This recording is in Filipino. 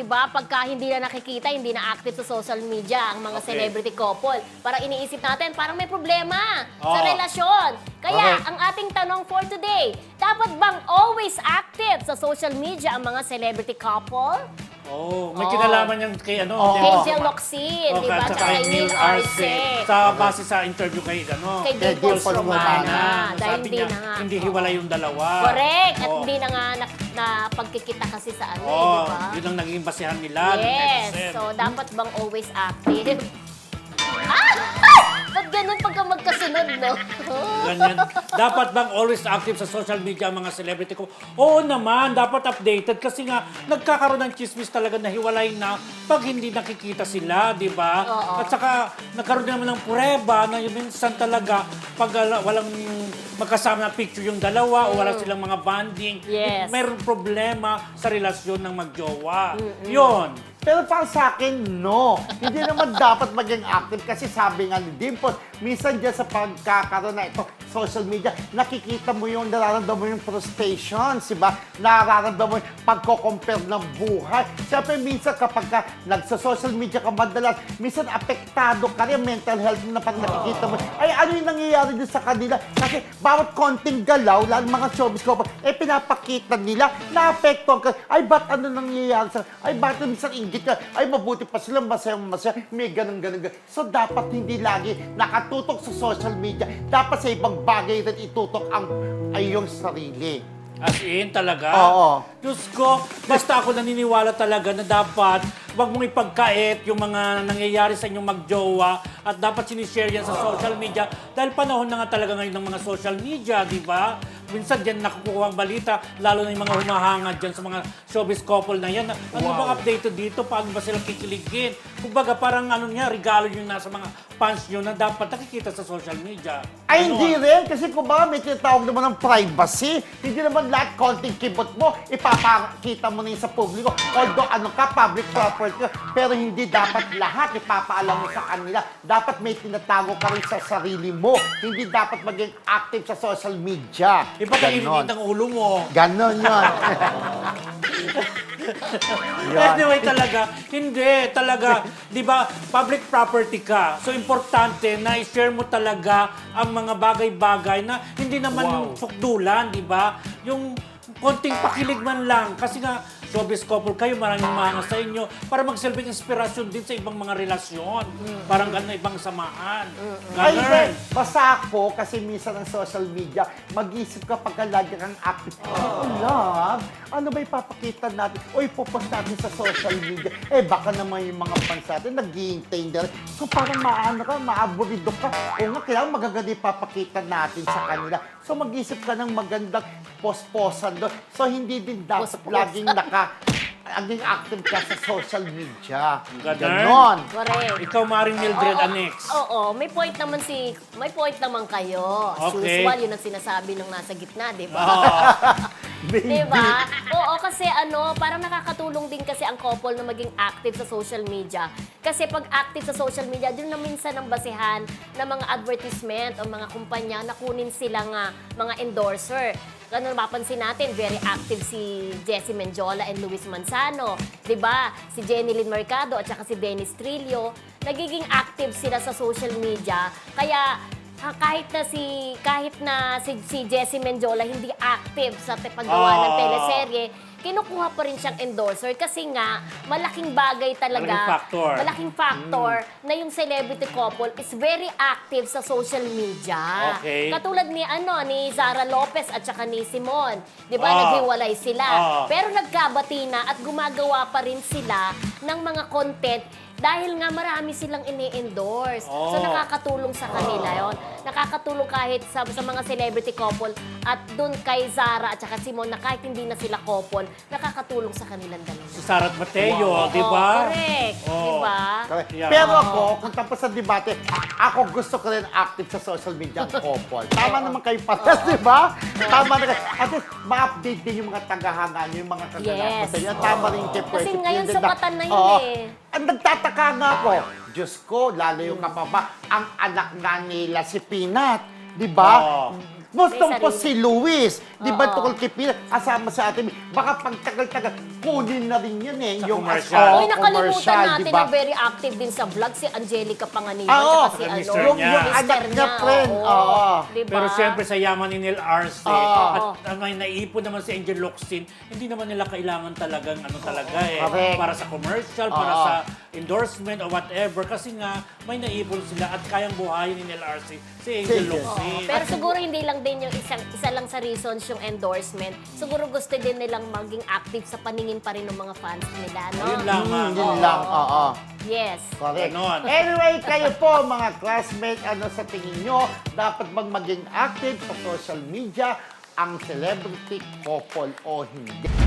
di ba? Pagka hindi na nakikita, hindi na active sa social media ang mga Okay. celebrity couple. Parang iniisip natin, parang may problema sa Oo. relasyon. Kaya, Okay. ang ating tanong for today, dapat bang always active sa social media ang mga celebrity couple? Oh, may Oo. kinalaman yan kay ano, Oo. di Kay ba? Jill Locsin, di ba? Tsaka saka kay Neil Arce. Sa base sa interview kay ano, Kay Kay Dimples Dimples Romana. Romana. Dahil sabi hindi niya, na nga. hindi hiwalay yung dalawa. Correct. At Oo. hindi na nga na, na pagkikita kasi sa ano, eh, Oo, di ba? yun ang naging basehan nila. ng Yes. netizen. So, dapat bang always active? ah! Ba't ganun pagka magkasunod, no? Ganyan. Dapat bang always active sa social media ang mga celebrity ko? Oo naman, dapat updated kasi nga nagkakaroon ng chismis talaga na hiwalay na pag hindi nakikita sila, di ba? Oo. At saka nagkaroon din naman ng pureba na yung minsan talaga pag ala- walang magkasama na picture yung dalawa o wala silang mga bonding, Yes. mayroong problema sa relasyon ng magjowa. Yun. Pero para sa akin, no. Hindi naman dapat maging active kasi sabi nga ni Dimples, minsan dyan sa pagkakaroon na ito, social media, nakikita mo yung nararamdaman mo yung frustrations, di ba? Nararamdaman mo yung pagko-compare ng buhay. Siyempre, minsan kapag ka nagsa-social media ka madalas, minsan apektado ka rin, mental health na pag nakikita mo. Ay, ano yung nangyayari din sa kanila? Kasi bawat konting galaw, lalo mga showbiz ko, eh pinapakita nila, naapektuhan ka. Ay, ba't ano nangyayari sa... Ay, ba't minsan inggit ka? Ay, mabuti pa sila, masaya, masaya. May ganun, ganun, ganun. So, dapat hindi lagi nakatutok sa social media. Dapat sa ibang bagay rin itutok ang ay yung sarili. As in, talaga? Oo. Diyos ko, basta ako naniniwala talaga na dapat wag mong ipagkait yung mga nangyayari sa inyong magjowa at dapat sinishare yan sa social media dahil panahon na nga talaga ngayon ng mga social media, di ba? Minsan dyan nakukuha ang balita, lalo na yung mga humahangad dyan sa mga showbiz couple na yan. Ano Wow. bang update dito? Paano ba sila kikiligin? Kumbaga parang ano niya, regalo yun na sa mga fans nyo na dapat nakikita sa social media. Ay, Ganon. hindi rin. Kasi kung ba may tinatawag naman ng privacy, hindi naman lahat konting kibot mo, ipapakita mo na yun sa publiko. Although ano ka, public property pero hindi dapat lahat ipapaalam mo sa kanila. Dapat may tinatago ka rin sa sarili mo. Hindi dapat maging active sa social media. Ka Ganon. ang ulo mo. Ganon yun. Yan. Anyway, talaga, hindi, talaga, di ba, public property ka. So, importante na i-share mo talaga ang mga bagay-bagay na hindi naman Wow. yung sukdulan, di ba? Yung konting pakilig man lang. Kasi nga, showbiz couple kayo, maraming mga sa inyo para magsilbing inspirasyon din sa ibang mga relasyon. Parang gano'n ibang samaan. Ay, Ganun. hindi. Basta ako, kasi minsan ang social media, mag-isip ka pagka lagi kang active. Oh, love, ano ba ipapakita natin? O ipopost natin sa social media? Eh, baka naman yung mga fans natin naghihintay na rin. So, parang maano ka, maaburido ka. O nga, kailangan magaganda ipapakita natin sa kanila. So, mag-isip ka ng magandang post-posan doon. So, hindi din dapat laging naka aging active ka sa social media. Ganon. Correct. Ikaw, Maring Mildred Oo, Annex. Oo, may point naman si may point naman kayo. As Okay. usual, yun ang sinasabi nung nasa gitna, di ba? Oo. Di ba? Kasi ano, parang nakakatulong din kasi ang couple na maging active sa social media. Kasi pag active sa social media, doon na minsan ang basehan ng mga advertisement o mga kumpanya na kunin silang ah, mga endorser. Ganun mapapansin natin, very active si Jessie Menjola and Luis Manzano. 'Di ba? Si Jenny Lynn Mercado at saka si Dennis Trillo. Nagiging active sila sa social media. Kaya Ah, kahit na si kahit na si, si Jessie Menjola hindi active sa paggawa ng Ah. teleserye, kinukuha pa rin siyang endorser kasi nga malaking bagay talaga. Malaking factor. Malaking factor na yung celebrity couple is very active sa social media. Okay. Katulad ni ano ni Zara Lopez at saka ni Simon, 'di ba? Ah. Naghiwalay sila. Ah. Pero nagkabati na at gumagawa pa rin sila ng mga content dahil nga marami silang ini-endorse. So Oh. nakakatulong sa kanila yon. Nakakatulong kahit sa, sa mga celebrity couple at dun kay Zara at saka Simon na kahit hindi na sila couple, nakakatulong sa kanilang dalawa. Si Sarat Mateo, di Oo, ba? correct. Oo. Di ba? Correct. Yeah. Pero ako, kung tapos sa debate, ako gusto ko rin active sa social media ang couple. Tama naman kayo patas, di ba? Tama na kayo. At least, ma-update din yung mga tagahanga nyo, yung mga kaganapan Yes. sa inyo. Tama rin kay Kasi Pwede ngayon sukatan na yun eh. Ang nagtataka nga ako, Diyos ko, lalo yung kapaba, ang anak nga nila si Pinat. Di ba? Oo. Gustong po si Luis. Di ba tukol kay Pina? Kasama sa atin. Baka pag tagal-tagal, kunin na rin yan eh. Sa yung commercial. oo, Uy, nakalimutan commercial, natin di ba? na very active din sa vlog si Angelica Panganiban. Ah, oo. tsaka si ano, mister Yung, niya. yung mister anak niya, friend. oo. Oo. Diba? Pero siyempre sa yaman ni Neil Arce Oo. at ang may naipon naman si Angel Locsin, hindi naman nila kailangan talagang ano talaga eh. Correct. Para sa commercial, para Oo. sa endorsement or whatever. Kasi nga, may naipon sila at kayang buhayin ni Neil Arce si Angel Angel. Locsin. Pero siguro hindi lang din yung isang, isa lang sa reasons yung endorsement. Siguro gusto din nilang maging active sa paningin pa rin ng mga fans nila, no? Ayun lang. Hmm, ah. yun Oo. lang, oo. Yes. Correct. Ganon. Anyway, kayo po mga classmates, ano sa tingin nyo, dapat bang maging active sa social media ang celebrity couple o hindi?